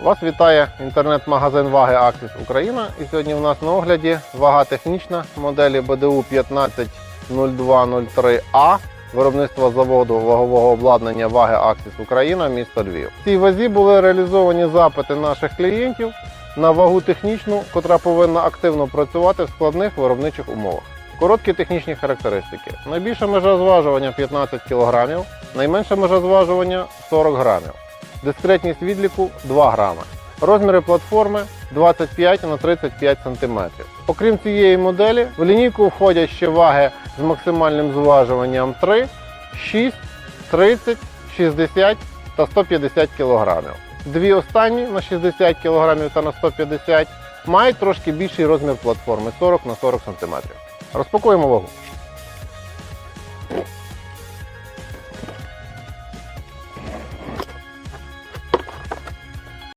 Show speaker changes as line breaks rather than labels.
Вас вітає інтернет-магазин Ваги Аксіс Україна. І сьогодні в нас на огляді вага технічна моделі БДУ 150203А виробництва заводу вагового обладнання Ваги Аксіс Україна, місто Львів. В цій вазі були реалізовані запити наших клієнтів на вагу технічну, котра повинна активно працювати в складних виробничих умовах. Короткі технічні характеристики. Найбільша межа зважування 15 кг, найменша межа зважування 40 грамів. Дискретність відліку 2 грами. Розміри платформи 25 на 35 см. Окрім цієї моделі, в лінійку входять ще ваги з максимальним зважуванням 3, 6, 30, 60 та 150 кг. Дві останні на 60 кг та на 150 мають трошки більший розмір платформи 40 на 40 см. Розпакуємо вагу.